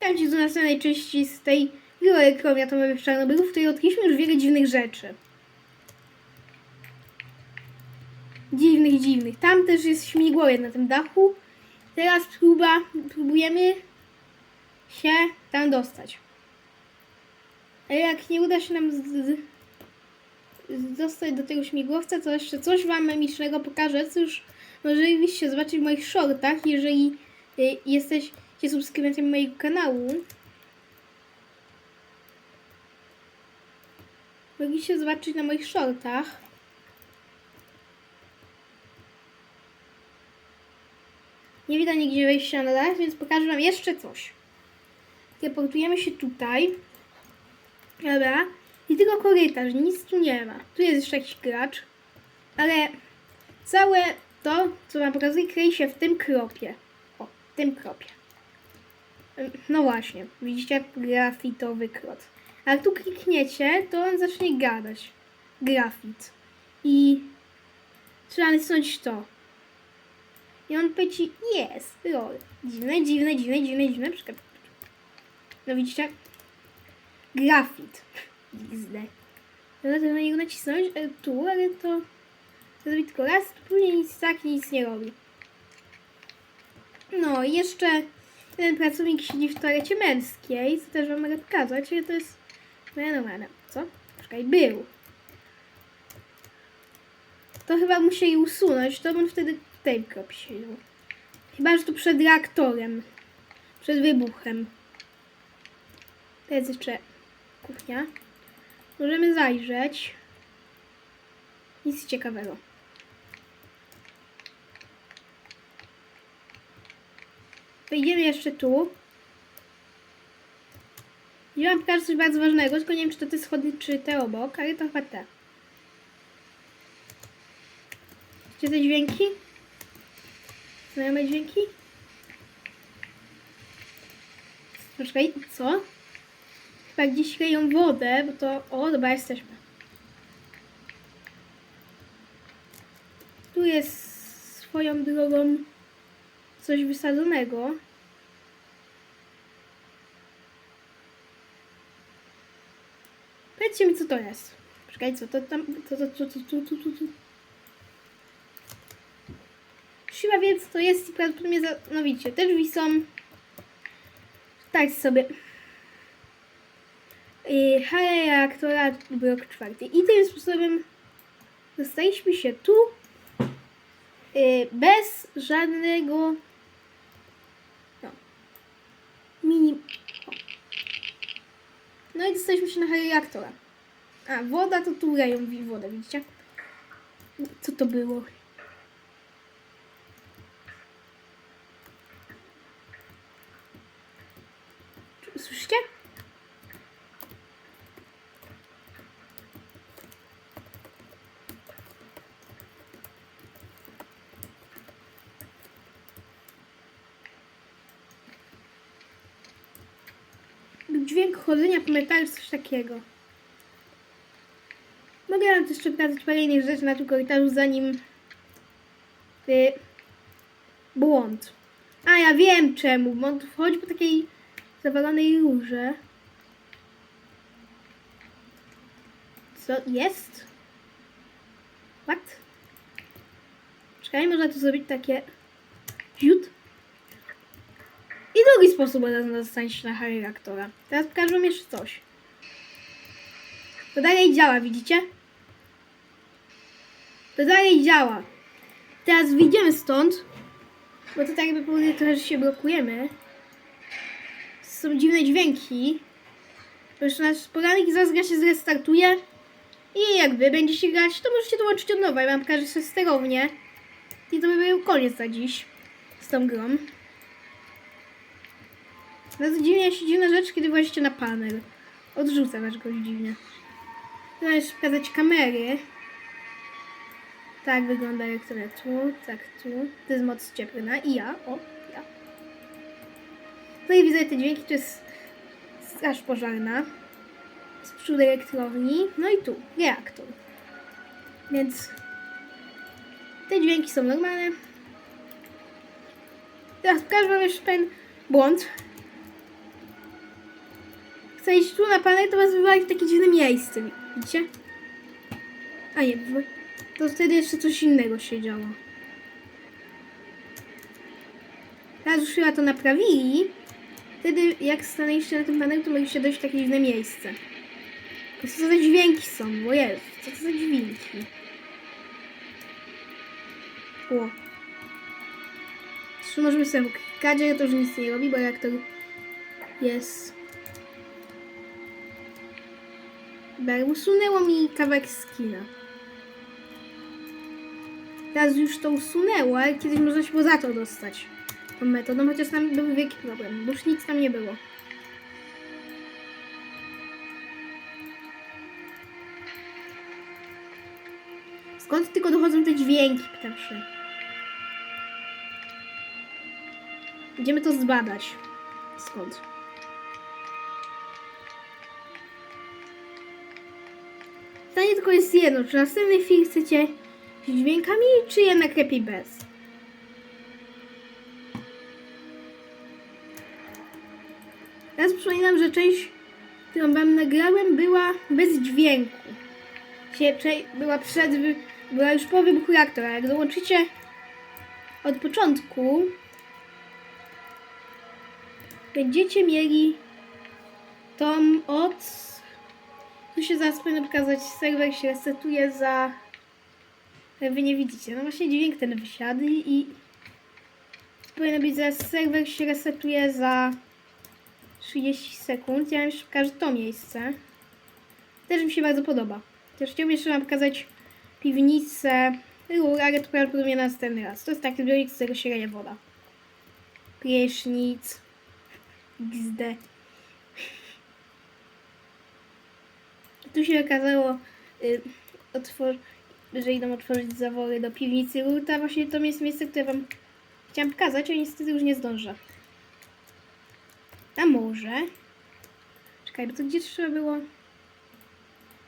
Witam Cię do następnej części z tej gry elektromiatowej w Czarnobylu, w której odkryliśmy już wiele dziwnych rzeczy. Dziwnych, dziwnych. Tam też jest śmigłowiec na tym dachu. Teraz próba, próbujemy się tam dostać. Ale jak nie uda się nam z, z, z dostać do tego śmigłowca, to jeszcze coś Wam memicznego pokażę, co już mogliście zobaczyć w moich shortach, jeżeli y, jesteście subskrybentem mojego kanału. Mogliście zobaczyć na moich shortach. Nie widać nigdzie wejścia na dach, więc pokażę Wam jeszcze coś. Teleportujemy się tutaj. Dobra. I tylko korytarz, nic tu nie ma. Tu jest jeszcze jakiś gracz. Ale całe to, co Wam pokazuję, kryje się w tym kropie. O, w tym kropie. No właśnie, widzicie grafitowy krot. A jak tu klikniecie, to on zacznie gadać. Grafit. I trzeba nacisnąć to. I on powie ci, jest, lol. Dziwne, dziwne, dziwne, dziwne, dziwne. No widzicie? Grafit. XD. Teraz na niego nacisnąć e, tu, ale to zrobi tylko raz, później nic tak nic nie robi. No i jeszcze jeden pracownik siedzi w toalecie męskiej, co też wam mogę pokazać, ale to jest fenomenalne. Co? Czekaj, był. To chyba musieli usunąć, to on wtedy tej kropie siedział. Chyba, że tu przed reaktorem. Przed wybuchem. To jest jeszcze kuchnia. Możemy zajrzeć. Nic ciekawego. Wejdziemy jeszcze tu. I mam pokazać coś bardzo ważnego, tylko nie wiem, czy to te schody, czy te obok, ale to chyba te. Czy te dźwięki? Znajome dźwięki? Poczekaj, co? Chyba gdzieś leją wodę, bo to... O, dobra, jesteśmy. Tu jest swoją drogą coś wysadzonego. Powiedzcie mi, co to jest. Czekaj, co to tam... Co co co to, co to, Chyba wiem, co to jest i prawdopodobnie... Za... No widzicie, te drzwi są... Tak sobie... Yy, Hale reaktora blok czwarty. I tym sposobem dostaliśmy się tu yy, bez żadnego no, mini... No i dostaliśmy się na reaktora. A, woda to tu leją wodę, widzicie? Co to było? Czy- Słyszycie? Dźwięk chodzenia po metalu, coś takiego. Mogę wam też jeszcze pokazać parę innych rzeczy na tym korytarzu, zanim... Y, błąd. A, ja wiem czemu, bo wchodzi po takiej zawalonej rurze. Co jest? What? Czekaj, można tu zrobić takie... Ziut. I drugi sposób na dostanie się na Harry reaktora. Teraz pokażę wam jeszcze coś. To dalej działa, widzicie? To dalej działa. Teraz wyjdziemy stąd, bo to tak jakby powoduje trochę, że się blokujemy. Są dziwne dźwięki. Już nasz poranek zaraz gra się zrestartuje. I jak wy będziecie grać, to możecie dołączyć od nowa. Ja wam pokażę sobie sterownię. I to by był koniec na dziś z tą grą. Bardzo dziwnie się dziwna rzecz, kiedy włazicie na panel. Odrzuca was go dziwnie. Teraz jeszcze pokazać kamery. Tak wygląda elektrona tu, tak tu. To jest moc cieplna i ja, o, ja. No i widzę te dźwięki, to jest straż pożarna. Z przodu elektrowni. No i tu, reaktor. Więc te dźwięki są normalne. Teraz pokażę wam jeszcze ten błąd. Chcecie tu na panel, to was wywali w takie dziwne miejsce. Widzicie? A nie, to wtedy jeszcze coś innego się działo. Teraz już chyba to naprawili. Wtedy jak stanęliście na tym panelu, to mogliście dojść w takie dziwne miejsce. To co za dźwięki są? Bo jest, co to za dźwięki? O. Zresztą możemy sobie klikać, to już nic nie robi, bo jak to jest... usunęło mi kawałek skina. Teraz już to usunęło, ale kiedyś można się było za to dostać. Tą metodą, chociaż tam był wielki problem, bo już nic tam nie było. Skąd tylko dochodzą te dźwięki, pierwsze? Idziemy to zbadać. Skąd? Pytanie tylko jest jedno, czy na następnej chwili chcecie z dźwiękami, czy jednak lepiej bez? Teraz przypominam, że część, którą wam nagrałem, była bez dźwięku. Była przed, była już po wybuchu reaktora. Jak dołączycie od początku, będziecie mieli tą od... Tu się zaraz powinno pokazać, serwer się resetuje za... Wy nie widzicie. No właśnie dźwięk ten wysiadł i... Powinno być zaraz serwer się resetuje za 30 sekund. Ja jeszcze pokażę to miejsce. Też mi się bardzo podoba. Też chciałbym jeszcze wam pokazać piwnicę rur, ale to prawdopodobnie na następny raz. To jest taki zbiornik, z którego się leje woda. Prysznic. XD. Tu się okazało, y, otwor- że idą otworzyć zawory do piwnicy rur. To właśnie to jest miejsce, które wam chciałam pokazać, ale niestety już nie zdążę. A może... Czekaj, bo to gdzie trzeba było...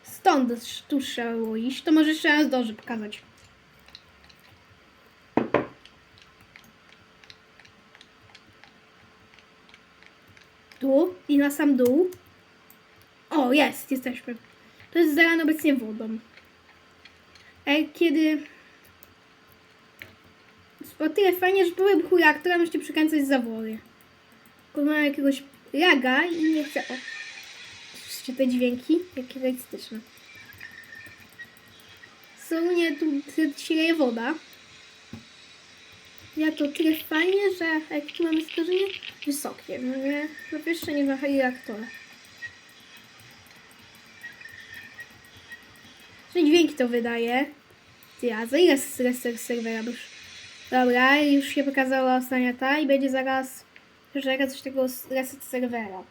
Stąd tu trzeba było iść. To może jeszcze raz zdążę pokazać. Tu i na sam dół. O, jest, jesteśmy. To jest zalane obecnie wodą. Kiedy... O tyle fajnie, że po wybuchu reaktora możecie przekręcać zawory. Mam jakiegoś laga i nie chcę... O, słyszycie te dźwięki? Jakie realistyczne. Słonie tu się woda. Ja to tyle fajnie, że jak tu mamy stworzenie wysokie. No nie, no niż na reaktora. Że dźwięki to wydaje. Ty, a za ile reset serwera? Już... Dobra, już się pokazała ostatnia ta i będzie zaraz że coś tego reset serwera.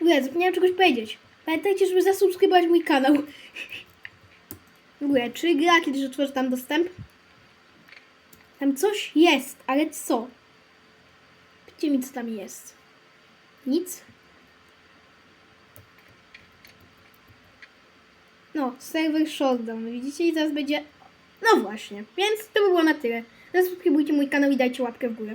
Ogóle zapomniałam czegoś powiedzieć. Pamiętajcie, żeby zasubskrybować mój kanał. Ogóle, czy gra kiedyś otworzy tam dostęp? Tam coś jest, ale co? Powiedzcie mi, co tam jest. Nic? No, serwer shutdown, widzicie? I zaraz będzie... No właśnie, więc to by było na tyle. Zasubskrybujcie mój kanał i dajcie łapkę w górę.